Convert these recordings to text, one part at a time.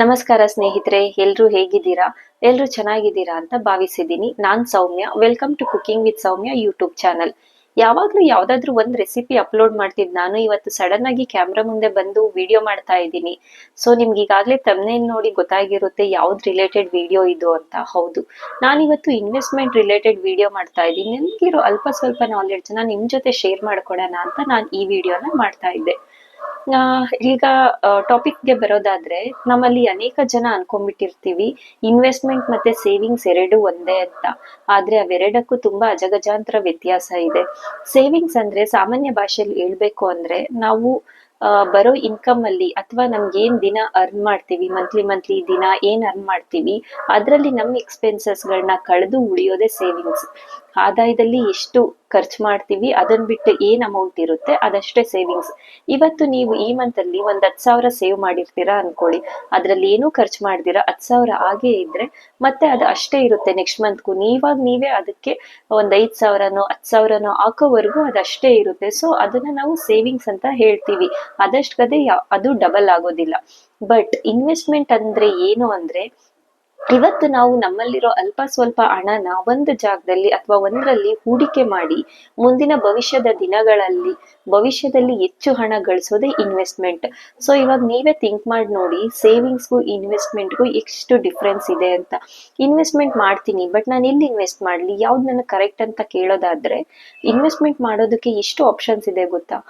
ನಮಸ್ಕಾರ ಸ್ನೇಹಿತರೆ, ಎಲ್ರು ಹೇಗಿದ್ದೀರಾ? ಎಲ್ಲರೂ ಚೆನ್ನಾಗಿದ್ದೀರಾ ಅಂತ ಭಾವಿಸಿದ್ದೀನಿ. ನಾನ್ Soumya. Welcome to cooking with Soumya YouTube channel ಯಾವಾಗ್ಲೂ ಯಾವ್ದಾದ್ರು ಒಂದ್ ರೆಸಿಪಿ ಅಪ್ಲೋಡ್ ಮಾಡ್ತಿದ್ ನಾನು. ಇವತ್ತು ಸಡನ್ ಆಗಿ ಕ್ಯಾಮ್ರಾ ಮುಂದೆ ಬಂದು ವಿಡಿಯೋ ಮಾಡ್ತಾ ಇದ್ದೀನಿ. ಸೊ ನಿಮ್ಗೆ ಈಗಾಗಲೇ ತಮ್ನೇಲ್ ನೋಡಿ ಗೊತ್ತಾಗಿರುತ್ತೆ ಯಾವ್ದು ರಿಲೇಟೆಡ್ ವಿಡಿಯೋ ಇದು ಅಂತ. ಹೌದು. ನಾನಿವತ್ತು ಇನ್ವೆಸ್ಟ್ಮೆಂಟ್ ರಿಲೇಟೆಡ್ ವಿಡಿಯೋ ಮಾಡ್ತಾ ಇದ್ದೀನಿ. ನಿಮ್ಗಿರೋ ಅಲ್ಪ ಸ್ವಲ್ಪ ನಾಲೆಡ್ಜ್ನ ನಿಮ್ ಜೊತೆ ಶೇರ್ ಮಾಡ್ಕೊಡೋಣ ಅಂತ ನಾನು ಈ ವಿಡಿಯೋನ ಮಾಡ್ತಾ ಇದ್ದೆ. ಈಗ ಟಾಪಿಕ್ಗೆ ಬರೋದಾದ್ರೆ ನಮ್ಮಲ್ಲಿ ಅನೇಕ ಜನ ಅನ್ಕೊಂಡ್ಬಿಟ್ಟಿರ್ತೀವಿ. ಇನ್ವೆಸ್ಟ್ಮೆಂಟ್ ಮತ್ತೆ ಸೇವಿಂಗ್ಸ್ ಎರಡು ಒಂದೇ ಅಂತ. ಆದ್ರೆ ಅವೆರಡಕ್ಕೂ ತುಂಬಾ ಅಜಗಜಾಂತರ ವ್ಯತ್ಯಾಸ ಇದೆ. ಸೇವಿಂಗ್ಸ್ ಅಂದ್ರೆ ಸಾಮಾನ್ಯ ಭಾಷೆಯಲ್ಲಿ ಹೇಳ್ಬೇಕು ಅಂದ್ರೆ ನಾವು ಬರೋ ಇನ್ಕಮ್ ಅಲ್ಲಿ ಅಥವಾ ನಮ್ಗೆ ಏನ್ ದಿನ ಅರ್ನ್ ಮಾಡ್ತೀವಿ ಮಂತ್ಲಿ ಮಂತ್ಲಿ ದಿನ ಏನ್ ಅರ್ನ್ ಮಾಡ್ತೀವಿ, ಅದ್ರಲ್ಲಿ ನಮ್ಮ ಎಕ್ಸ್ಪೆನ್ಸಸ್ ಗಳನ್ನ ಕಳೆದು ಉಳಿಯೋದೇ ಸೇವಿಂಗ್ಸ್ ಆದಾಯದಲ್ಲಿ ಎಷ್ಟು ಖರ್ಚು ಮಾಡ್ತೀವಿ ಅದನ್ನ ಬಿಟ್ಟು ಏನ್ ಅಮೌಂಟ್ ಇರುತ್ತೆ, ಅದಷ್ಟೇ ಸೇವಿಂಗ್ಸ್ ಇವತ್ತು ನೀವು ಈ ಮಂತ್ ಅಲ್ಲಿ ಒಂದ್ ಹತ್ ಸಾವಿರ ಸೇವ್ ಮಾಡಿರ್ತೀರಾ ಅನ್ಕೊಳ್ಳಿ. ಅದ್ರಲ್ಲಿ ಏನೂ ಖರ್ಚು ಮಾಡ್ದಿರಾ ಹತ್ ಸಾವಿರ ಹಾಗೆ ಇದ್ರೆ ಮತ್ತೆ ಅದು ಅಷ್ಟೇ ಇರುತ್ತೆ ನೆಕ್ಸ್ಟ್ ಮಂತ್ಗೂ ನೀವಾಗ ನೀವೇ ಅದಕ್ಕೆ ಒಂದ್ ಐದ್ ಸಾವಿರನೋ ಹತ್ ಸಾವಿರನೋ ಹಾಕೋವರೆಗೂ ಅದಷ್ಟೇ ಇರುತ್ತೆ. ಸೊ ಅದನ್ನ ನಾವು ಸೇವಿಂಗ್ಸ್ ಅಂತ ಹೇಳ್ತೀವಿ. ಅದಷ್ಟು ಕದೇ ಅದು ಡಬಲ್ ಆಗೋದಿಲ್ಲ. ಬಟ್ ಇನ್ವೆಸ್ಟ್ಮೆಂಟ್ ಅಂದ್ರೆ ಏನು ಅಂದ್ರೆ ಇವತ್ತು ನಾವು ನಮ್ಮಲ್ಲಿರೋ ಅಲ್ಪ ಸ್ವಲ್ಪ ಹಣನ ಒಂದು ಜಾಗದಲ್ಲಿ ಅಥವಾ ಒಂದರಲ್ಲಿ ಹೂಡಿಕೆ ಮಾಡಿ ಮುಂದಿನ ಭವಿಷ್ಯದ ದಿನಗಳಲ್ಲಿ, ಭವಿಷ್ಯದಲ್ಲಿ ಹೆಚ್ಚು ಹಣ ಗಳಿಸೋದೇ ಇನ್ವೆಸ್ಟ್ಮೆಂಟ್ ಸೊ ಇವಾಗ ನೀವೇ ಥಿಂಕ್ ಮಾಡಿ ನೋಡಿ ಸೇವಿಂಗ್ಸ್ಗೂ ಇನ್ವೆಸ್ಟ್ಮೆಂಟ್ಗೂ ಎಷ್ಟು ಡಿಫ್ರೆನ್ಸ್ ಇದೆ ಅಂತ. ಇನ್ವೆಸ್ಟ್ಮೆಂಟ್ ಮಾಡ್ತೀನಿ ಬಟ್ ನಾನು ಎಲ್ಲಿ ಇನ್ವೆಸ್ಟ್ ಮಾಡಲಿ? ಯಾವ್ದು ನನಗೆ ಕರೆಕ್ಟ್ ಅಂತ ಕೇಳೋದಾದ್ರೆ ಇನ್ವೆಸ್ಟ್ಮೆಂಟ್ ಮಾಡೋದಕ್ಕೆ ಎಷ್ಟು ಆಪ್ಷನ್ಸ್ ಇದೆ ಗೊತ್ತಾ?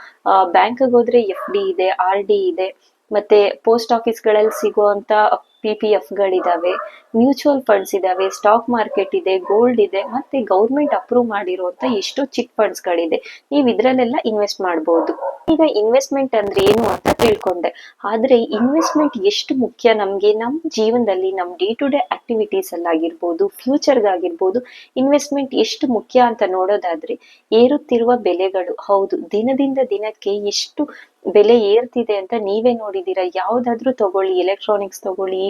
ಬ್ಯಾಂಕ್ಗೆ ಹೋದ್ರೆ ಎಫ್ ಡಿ ಇದೆ ಆರ್ ಡಿ ಇದೆ, ಮತ್ತೆ ಪೋಸ್ಟ್ ಆಫೀಸ್ಗಳಲ್ಲಿ ಸಿಗುವಂತ ಪಿ ಪಿ ಎಫ್ ಗಳಿದಾವೆ ಮ್ಯೂಚುವಲ್ ಫಂಡ್ಸ್ ಇದಾವೆ ಸ್ಟಾಕ್ ಮಾರ್ಕೆಟ್ ಇದೆ ಗೋಲ್ಡ್ ಇದೆ, ಮತ್ತೆ ಗೌರ್ಮೆಂಟ್ ಅಪ್ರೂವ್ ಮಾಡಿರುವಂತ ಎಷ್ಟೋ ಚಿಟ್ ಫಂಡ್ಸ್ ಗಳಿದೆ. ನೀವು ಇದ್ರಲ್ಲೆಲ್ಲ ಇನ್ವೆಸ್ಟ್ ಮಾಡಬಹುದು ಈಗ ಇನ್ವೆಸ್ಟ್ಮೆಂಟ್ ಅಂದ್ರೆ ಏನು ಅಂತ ತಿಳ್ಕೊಂಡೆ. ಆದ್ರೆ ಇನ್ವೆಸ್ಟ್ಮೆಂಟ್ ಎಷ್ಟು ಮುಖ್ಯ? ನಮ್ಗೆ ನಮ್ ಜೀವನದಲ್ಲಿ ನಮ್ ಡೇ ಟು ಡೇ ಆಕ್ಟಿವಿಟೀಸ್ ಅಲ್ಲಾಗಿರ್ಬೋದು ಫ್ಯೂಚರ್ಗಾಗಿರ್ಬೋದು ಇನ್ವೆಸ್ಟ್ಮೆಂಟ್ ಎಷ್ಟು ಮುಖ್ಯ ಅಂತ ನೋಡೋದಾದ್ರೆ, ಏರುತ್ತಿರುವ ಬೆಲೆಗಳು. ಹೌದು, ದಿನದಿಂದ ದಿನಕ್ಕೆ ಎಷ್ಟು ಬೆಲೆ ಏರ್ತಿದೆ ಅಂತ ನೀವೇ ನೋಡಿದೀರ ಯಾವ್ದಾದ್ರು ತಗೊಳ್ಳಿ ಎಲೆಕ್ಟ್ರಾನಿಕ್ಸ್ ತಗೊಳ್ಳಿ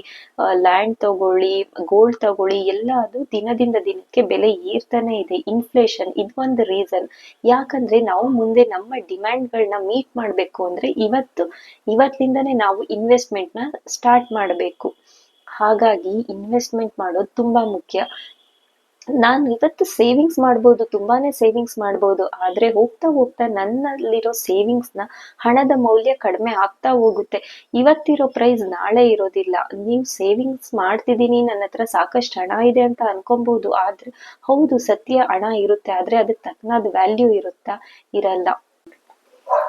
ಲ್ಯಾಂಡ್ ತಗೊಳ್ಳಿ ಗೋಲ್ಡ್ ತಗೊಳ್ಳಿ ಎಲ್ಲ ಅದು ದಿನದಿಂದ ದಿನಕ್ಕೆ ಬೆಲೆ ಏರ್ತಾನೆ ಇದೆ. ಇನ್ಫ್ಲೇಷನ್ ಇದು ಒಂದು ರೀಸನ್ ಯಾಕಂದ್ರೆ ನಾವು ಮುಂದೆ ನಮ್ಮ ಡಿಮ್ಯಾಂಡ್ಗಳನ್ನ ಮೀಟ್ ಮಾಡ್ಬೇಕು ಅಂದ್ರೆ ಇವತ್ತು, ಇವತ್ತಿಂದನೇ ನಾವು ಇನ್ವೆಸ್ಟ್ಮೆಂಟ್ನ ಸ್ಟಾರ್ಟ್ ಮಾಡಬೇಕು. ಹಾಗಾಗಿ ಇನ್ವೆಸ್ಟ್ಮೆಂಟ್ ಮಾಡೋದು ತುಂಬಾ ಮುಖ್ಯ. ನಾನು ಇವತ್ತು ಸೇವಿಂಗ್ಸ್ ಮಾಡ್ಬೋದು, ತುಂಬಾನೇ ಸೇವಿಂಗ್ಸ್ ಮಾಡ್ಬೋದು. ಆದ್ರೆ ಹೋಗ್ತಾ ಹೋಗ್ತಾ ನನ್ನಲ್ಲಿರೋ ಸೇವಿಂಗ್ಸ್ನ ಹಣದ ಮೌಲ್ಯ ಕಡಿಮೆ ಆಗ್ತಾ ಹೋಗುತ್ತೆ. ಇವತ್ತಿರೋ ಪ್ರೈಸ್ ನಾಳೆ ಇರೋದಿಲ್ಲ. ನೀವು ಸೇವಿಂಗ್ಸ್ ಮಾಡ್ತಿದ್ದೀನಿ ನನ್ನ ಹತ್ರ ಸಾಕಷ್ಟು ಹಣ ಇದೆ ಅಂತ ಅನ್ಕೊಬಹುದು ಆದ್ರೆ ಹೌದು, ಸತ್ಯ ಹಣ ಇರುತ್ತೆ. ಆದ್ರೆ ಅದಕ್ಕೆ ತಕ್ಕನಾದ ವ್ಯಾಲ್ಯೂ ಇರುತ್ತಾ? ಇರಲ್ಲ.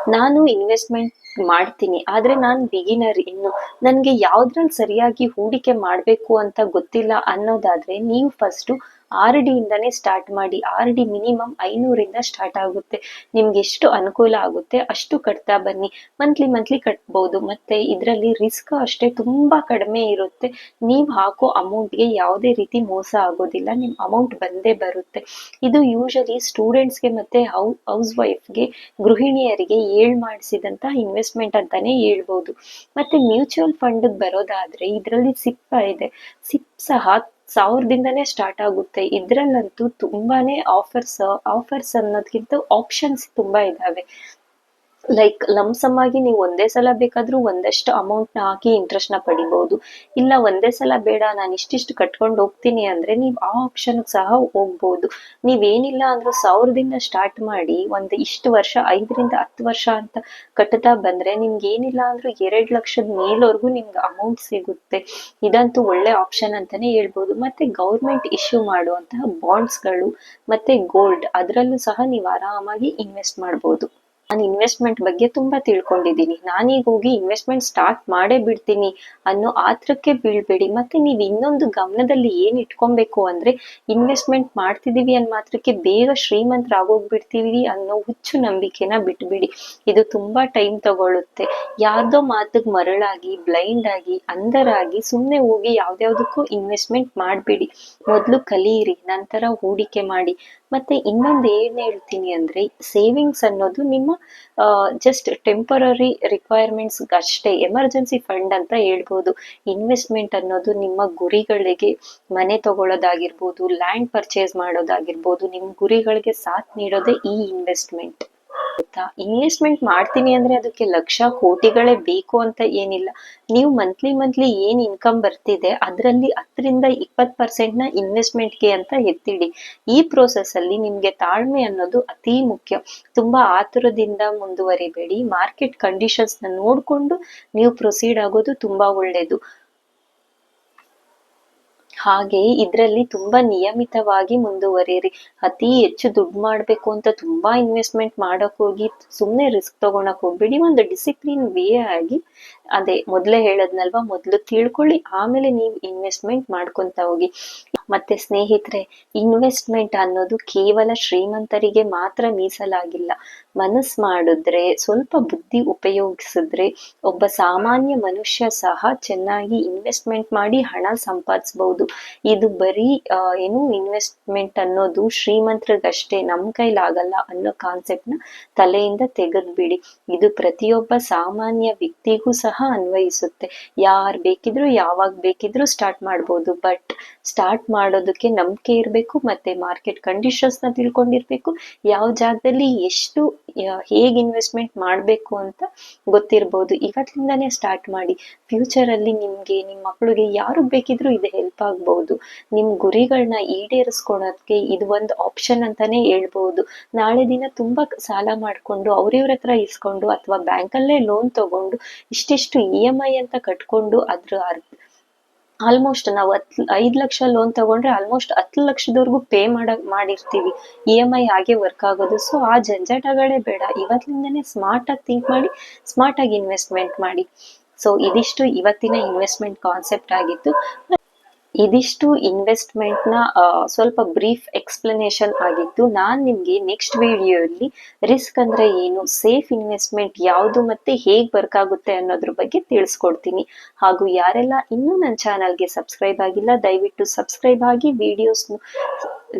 ನಾನು ಇನ್ವೆಸ್ಟ್ಮೆಂಟ್ ಮಾಡ್ತೀನಿ. ಆದ್ರೆ ನಾನ್ ಬಿಗಿನರ್ ಇನ್ನು. ನನ್ಗೆ ಯಾವ್ದ್ರಲ್ಲಿ ಸರಿಯಾಗಿ ಹೂಡಿಕೆ ಮಾಡ್ಬೇಕು ಅಂತ ಗೊತ್ತಿಲ್ಲ ಅನ್ನೋದಾದ್ರೆ, ನೀವು ಫಸ್ಟ್ ಆರ್ ಡಿ ಇಂದಾನೇ ಸ್ಟಾರ್ಟ್ ಮಾಡಿ, ಆರ್ ಡಿ ಮಿನಿಮಮ್ ಐನೂರಿಂದ ಸ್ಟಾರ್ಟ್ ಆಗುತ್ತೆ. ನಿಮ್ಗೆ ಎಷ್ಟು ಅನುಕೂಲ ಆಗುತ್ತೆ ಅಷ್ಟು ಕಟ್ತಾ ಬನ್ನಿ. ಮಂತ್ಲಿ ಮಂತ್ಲಿ ಕಟ್ಬಹುದು ಮತ್ತೆ ಇದರಲ್ಲಿ ರಿಸ್ಕ್ ಅಷ್ಟೇ ತುಂಬಾ ಕಡಿಮೆ ಇರುತ್ತೆ. ನೀವ್ ಹಾಕೋ ಅಮೌಂಟ್ಗೆ ಯಾವುದೇ ರೀತಿ ಮೋಸ ಆಗೋದಿಲ್ಲ. ನಿಮ್ ಅಮೌಂಟ್ ಬಂದೇ ಬರುತ್ತೆ. ಇದು ಯೂಶಲಿ ಸ್ಟೂಡೆಂಟ್ಸ್ಗೆ ಮತ್ತೆ ಹೌಸ್ ಹೌಸ್ ವೈಫ್ಗೆ ಗೃಹಿಣಿಯರಿಗೆ ಏಳ್ ಮಾಡಿಸಿದಂತ ಇನ್ವೆಸ್ಟ್ಮೆಂಟ್ ಅಂತಾನೆ ಹೇಳ್ಬೋದು. ಮತ್ತೆ ಮ್ಯೂಚುವಲ್ ಫಂಡ್ ಬರೋದಾದ್ರೆ ಇದರಲ್ಲಿ ಸಿಪ್ಪ ಇದೆ. ಸಿಪ್ ಸಹ ಸಾವಿರದಿಂದನೇ ಸ್ಟಾರ್ಟ್ ಆಗುತ್ತೆ. ಇದ್ರಲ್ಲಂತೂ ತುಂಬಾನೇ ಆಫರ್ಸ್ ಆಫರ್ಸ್ ಅನ್ನೋದ್ಕಿಂತ ಆಪ್ಷನ್ಸ್ ತುಂಬಾ ಇದಾವೆ. ಲೈಕ್ ಲಮ್ಸಮ್ ಆಗಿ ನೀವು ಒಂದೇ ಸಲ ಬೇಕಾದ್ರೂ ಒಂದಷ್ಟು ಅಮೌಂಟ್ನ ಹಾಕಿ ಇಂಟ್ರೆಸ್ಟ್ನ ಪಡಿಬಹುದು ಇಲ್ಲ ಒಂದೇ ಸಲ ಬೇಡ, ನಾನು ಇಷ್ಟಿಷ್ಟು ಕಟ್ಕೊಂಡು ಹೋಗ್ತೀನಿ ಅಂದ್ರೆ ನೀವು ಆ ಆಪ್ಷನ್ ಸಹ ಹೋಗ್ಬೋದು. ನೀವೇನಿಲ್ಲ ಅಂದ್ರೂ ಸಾವಿರದಿಂದ ಸ್ಟಾರ್ಟ್ ಮಾಡಿ ಒಂದು ಇಷ್ಟು ವರ್ಷ, ಐದರಿಂದ ಹತ್ತು ವರ್ಷ ಅಂತ ಕಟ್ಟುತ್ತಾ ಬಂದ್ರೆ ನಿಮ್ಗೆ ಏನಿಲ್ಲ ಅಂದ್ರೂ ಎರಡ್ ಲಕ್ಷದ ಮೇಲ್ವರೆಗೂ ನಿಮ್ಗೆ ಅಮೌಂಟ್ ಸಿಗುತ್ತೆ. ಇದಂತೂ ಒಳ್ಳೆ ಆಪ್ಷನ್ ಅಂತಾನೆ ಹೇಳ್ಬಹುದು ಮತ್ತೆ ಗೌರ್ಮೆಂಟ್ ಇಶ್ಯೂ ಮಾಡುವಂತಹ ಬಾಂಡ್ಸ್ಗಳು ಮತ್ತೆ ಗೋಲ್ಡ್ ಅದರಲ್ಲೂ ಸಹ ನೀವು ಆರಾಮಾಗಿ ಇನ್ವೆಸ್ಟ್ ಮಾಡ್ಬೋದು. ನಾನು ಇನ್ವೆಸ್ಟ್ಮೆಂಟ್ ಬಗ್ಗೆ ತುಂಬಾ ತಿಳ್ಕೊಂಡಿದ್ದೀನಿ. ನಾನೀಗ ಹೋಗಿ ಇನ್ವೆಸ್ಟ್ಮೆಂಟ್ ಸ್ಟಾರ್ಟ್ ಮಾಡೇ ಬಿಡ್ತೀನಿ ಅನ್ನೋ ಆತ್ರಕ್ಕೆ ಬೀಳ್ಬೇಡಿ. ಮತ್ತೆ ನೀವು ಇನ್ನೊಂದು ಗಮನದಲ್ಲಿ ಏನ್ ಇಟ್ಕೊಬೇಕು ಅಂದ್ರೆ ಇನ್ವೆಸ್ಟ್ಮೆಂಟ್ ಮಾಡ್ತಿದೀವಿ ಅನ್ನೋ ಮಾತ್ರಕ್ಕೆ ಬೇಗ ಶ್ರೀಮಂತರಾಗೋಗ್ಬಿಡ್ತೀವಿ ಅನ್ನೋ ಹುಚ್ಚು ನಂಬಿಕೆನ ಬಿಟ್ಬಿಡಿ. ಇದು ತುಂಬಾ ಟೈಮ್ ತಗೊಳ್ಳುತ್ತೆ ಯಾರ್ದೋ ಮಾತಿಗೆ ಮರಳಾಗಿ ಬ್ಲೈಂಡ್ ಆಗಿ, ಅಂಧರಾಗಿ ಸುಮ್ನೆ ಹೋಗಿ ಯಾವ್ದ್ಯಾವ್ದಕ್ಕೂ ಇನ್ವೆಸ್ಟ್ಮೆಂಟ್ ಮಾಡ್ಬೇಡಿ. ಮೊದ್ಲು ಕಲಿಯಿರಿ ನಂತರ ಹೂಡಿಕೆ ಮಾಡಿ. ಮತ್ತೆ ಇನ್ನೊಂದು ಏನ್ ಹೇಳ್ತೀನಿ ಅಂದ್ರೆ ಸೇವಿಂಗ್ಸ್ ಅನ್ನೋದು ನಿಮ್ಮ ಜಸ್ಟ್ ಟೆಂಪರರಿ ರಿಕ್ವೈರ್ಮೆಂಟ್ಸ್ ಅಷ್ಟೇ ಎಮರ್ಜೆನ್ಸಿ ಫಂಡ್ ಅಂತ ಹೇಳ್ಬೋದು. ಇನ್ವೆಸ್ಟ್ಮೆಂಟ್ ಅನ್ನೋದು ನಿಮ್ಮ ಗುರಿಗಳಿಗೆ ಮನೆ ತಗೊಳ್ಳೋದಾಗಿರ್ಬೋದು ಲ್ಯಾಂಡ್ ಪರ್ಚೇಸ್ ಮಾಡೋದಾಗಿರ್ಬೋದು ನಿಮ್ಮ ಗುರಿಗಳಿಗೆ ಸಾಥ್ ನೀಡೋದೇ ಈ ಇನ್ವೆಸ್ಟ್ಮೆಂಟ್ ಗೊತ್ತಾ? ಇನ್ವೆಸ್ಟ್ಮೆಂಟ್ ಮಾಡ್ತೀನಿ ಅಂದ್ರೆ ಅದಕ್ಕೆ ಲಕ್ಷ ಕೋಟಿಗಳೇ ಬೇಕು ಅಂತ ಏನಿಲ್ಲ. ನೀವು ಮಂತ್ಲಿ ಮಂತ್ಲಿ ಏನ್ ಇನ್ಕಮ್ ಬರ್ತಿದೆ, ಅದರಲ್ಲಿ ಹತ್ತರಿಂದ ಇಪ್ಪತ್ ಪರ್ಸೆಂಟ್ನ ಇನ್ವೆಸ್ಟ್ಮೆಂಟ್ಗೆ ಅಂತ ಎತ್ತಿಡಿ. ಈ ಪ್ರೋಸೆಸ್ ಅಲ್ಲಿ ನಿಮ್ಗೆ ತಾಳ್ಮೆ ಅನ್ನೋದು ಅತಿ ಮುಖ್ಯ. ತುಂಬಾ ಆತುರದಿಂದ ಮುಂದುವರಿಬೇಡಿ. ಮಾರ್ಕೆಟ್ ಕಂಡೀಷನ್ಸ್ನ ನೋಡ್ಕೊಂಡು ನೀವು ಪ್ರೊಸೀಡ್ ಆಗೋದು ತುಂಬಾ ಒಳ್ಳೇದು. ಹಾಗೆ ಇದ್ರಲ್ಲಿ ತುಂಬಾ ನಿಯಮಿತವಾಗಿ ಮುಂದುವರಿಯಿರಿ. ಅತಿ ಹೆಚ್ಚು ದುಡ್ಡು ಮಾಡ್ಬೇಕು ಅಂತ ತುಂಬಾ ಇನ್ವೆಸ್ಟ್ಮೆಂಟ್ ಮಾಡಕ್ ಹೋಗಿ, ಸುಮ್ನೆ ರಿಸ್ಕ್ ತಗೊಳಕ್ ಹೋಗ್ಬೇಡಿ. ಒಂದು ಡಿಸಿಪ್ಲಿನ್ ವೇ ಆಗಿ, ಅದೇ ಮೊದ್ಲೇ ಹೇಳದ್ನಲ್ವಾ, ಮೊದ್ಲು ತಿಳ್ಕೊಳ್ಳಿ, ಆಮೇಲೆ ನೀವು ಇನ್ವೆಸ್ಟ್ಮೆಂಟ್ ಮಾಡ್ಕೊಂತ ಹೋಗಿ. ಮತ್ತೆ ಸ್ನೇಹಿತರೆ ಇನ್ವೆಸ್ಟ್ಮೆಂಟ್ ಅನ್ನೋದು ಕೇವಲ ಶ್ರೀಮಂತರಿಗೆ ಮಾತ್ರ ಮೀಸಲಾಗಿಲ್ಲ. ಮನಸ್ ಮಾಡಿದ್ರೆ, ಸ್ವಲ್ಪ ಬುದ್ಧಿ ಉಪಯೋಗಿಸಿದ್ರೆ, ಒಬ್ಬ ಸಾಮಾನ್ಯ ಮನುಷ್ಯ ಸಹ ಚೆನ್ನಾಗಿ ಇನ್ವೆಸ್ಟ್ಮೆಂಟ್ ಮಾಡಿ ಹಣ ಸಂಪಾದಿಸಬಹುದು ಇದು ಬರೀ ಏನು ಇನ್ವೆಸ್ಟ್ಮೆಂಟ್ ಅನ್ನೋದು ಶ್ರೀಮಂತರಿಗಷ್ಟೇ ನಮ್ಮ ಕೈಲಾಗಲ್ಲ ಅನ್ನೋ ಕಾನ್ಸೆಪ್ಟ್ನ ತಲೆಯಿಂದ ತೆಗೆದ್ಬಿಡಿ. ಇದು ಪ್ರತಿಯೊಬ್ಬ ಸಾಮಾನ್ಯ ವ್ಯಕ್ತಿಗೂ ಸಹ ಅನ್ವಯಿಸುತ್ತೆ. ಯಾರ್ ಬೇಕಿದ್ರು ಯಾವಾಗ ಬೇಕಿದ್ರು ಸ್ಟಾರ್ಟ್ ಮಾಡ್ಬೋದು. ಬಟ್ ಸ್ಟಾರ್ಟ್ ಮಾಡೋದಕ್ಕೆ ನಂಬಿಕೆ ಇರಬೇಕು, ಮತ್ತೆ ಮಾರ್ಕೆಟ್ ಕಂಡೀಷನ್ಸ್ನ ತಿಳ್ಕೊಂಡಿರ್ಬೇಕು. ಯಾವ ಜಾಗದಲ್ಲಿ ಎಷ್ಟು ಹೇಗೆ ಇನ್ವೆಸ್ಟ್ಮೆಂಟ್ ಮಾಡಬೇಕು ಅಂತ ಗೊತ್ತಿರ್ಬೋದು. ಇವತ್ತಿಂದಾನೇ ಸ್ಟಾರ್ಟ್ ಮಾಡಿ. ಫ್ಯೂಚರ್ ಅಲ್ಲಿ ನಿಮ್ಗೆ, ನಿಮ್ ಮಕ್ಳಿಗೆ ಯಾರು ಬೇಕಿದ್ರು ಇದು ಹೆಲ್ಪ್ ಆಗ್ಬಹುದು ನಿಮ್ ಗುರಿಗಳನ್ನ ಈಡೇರಿಸ್ಕೊಳೋದಕ್ಕೆ ಇದು ಒಂದು ಆಪ್ಷನ್ ಅಂತಾನೆ ಹೇಳ್ಬಹುದು ನಾಳೆ ದಿನ ತುಂಬಾ ಸಾಲ ಮಾಡ್ಕೊಂಡು, ಅವ್ರಿವ್ರ ಹತ್ರ ಇಸ್ಕೊಂಡು, ಅಥವಾ ಬ್ಯಾಂಕಲ್ಲೇ ಲೋನ್ ತಗೊಂಡು, ಇಷ್ಟಿಷ್ಟು ಇ ಎಂ ಐ ಅಂತ ಕಟ್ಕೊಂಡು ಅದ್ರ ಆಲ್ಮೋಸ್ಟ್ ನಾವು ಹತ್, ಐದ್ ಲಕ್ಷ ಲೋನ್ ತಗೊಂಡ್ರೆ ಆಲ್ಮೋಸ್ಟ್ ಹತ್ತು ಲಕ್ಷದವರೆಗೂ ಪೇ ಮಾಡ, ಮಾಡಿರ್ತೀವಿ. ಇ ಎಂ ಐ ಹಾಗೆ ವರ್ಕ್ ಆಗೋದು. ಸೊ ಆ ಜಂಜಾಟಗಳೇ ಬೇಡ. ಇವತ್ತಿಂದನೇ ಸ್ಮಾರ್ಟ್ ಆಗಿ ಥಿಂಕ್ ಮಾಡಿ ಸ್ಮಾರ್ಟ್ ಆಗಿ ಇನ್ವೆಸ್ಟ್ಮೆಂಟ್ ಮಾಡಿ. ಸೊ ಇದಿಷ್ಟು ಇವತ್ತಿನ ಇನ್ವೆಸ್ಟ್ಮೆಂಟ್ ಕಾನ್ಸೆಪ್ಟ್ ಆಗಿತ್ತು ಇದಿಷ್ಟು ಇನ್ವೆಸ್ಟ್ಮೆಂಟ್ನ ಸ್ವಲ್ಪ ಬ್ರೀಫ್ ಎಕ್ಸ್ಪ್ಲನೇಷನ್ ಆಗಿತ್ತು ನಾನ್ ನಿಮ್ಗೆ ನೆಕ್ಸ್ಟ್ ವಿಡಿಯೋಲಿ ರಿಸ್ಕ್ ಅಂದ್ರೆ ಏನು ಸೇಫ್ ಇನ್ವೆಸ್ಟ್ಮೆಂಟ್ ಯಾವುದು ಮತ್ತೆ ಹೇಗ್ ವರ್ಕ್ ಆಗುತ್ತೆ ಅನ್ನೋದ್ರ ಬಗ್ಗೆ ತಿಳಿಸ್ಕೊಡ್ತೀನಿ. ಹಾಗೂ ಯಾರೆಲ್ಲ ಇನ್ನೂ ನನ್ನ ಚಾನಲ್ಗೆ ಸಬ್ಸ್ಕ್ರೈಬ್ ಆಗಿಲ್ಲ, ದಯವಿಟ್ಟು ಸಬ್ಸ್ಕ್ರೈಬ್ ಆಗಿ ವಿಡಿಯೋಸ್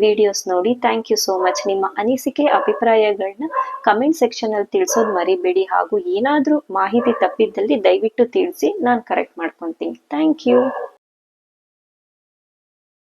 ವಿಡಿಯೋಸ್ ನೋಡಿ. ಥ್ಯಾಂಕ್ ಯು ಸೋ ಮಚ್ ನಿಮ್ಮ ಅನಿಸಿಕೆ ಅಭಿಪ್ರಾಯಗಳನ್ನ ಕಮೆಂಟ್ ಸೆಕ್ಷನ್ ಅಲ್ಲಿ ತಿಳಿಸೋದು ಮರಿಬೇಡಿ. ಹಾಗೂ ಏನಾದ್ರೂ ಮಾಹಿತಿ ತಪ್ಪಿದ್ದಲ್ಲಿ ದಯವಿಟ್ಟು ತಿಳಿಸಿ, ನಾನು ಕರೆಕ್ಟ್ ಮಾಡ್ಕೊತೀನಿ. Thank you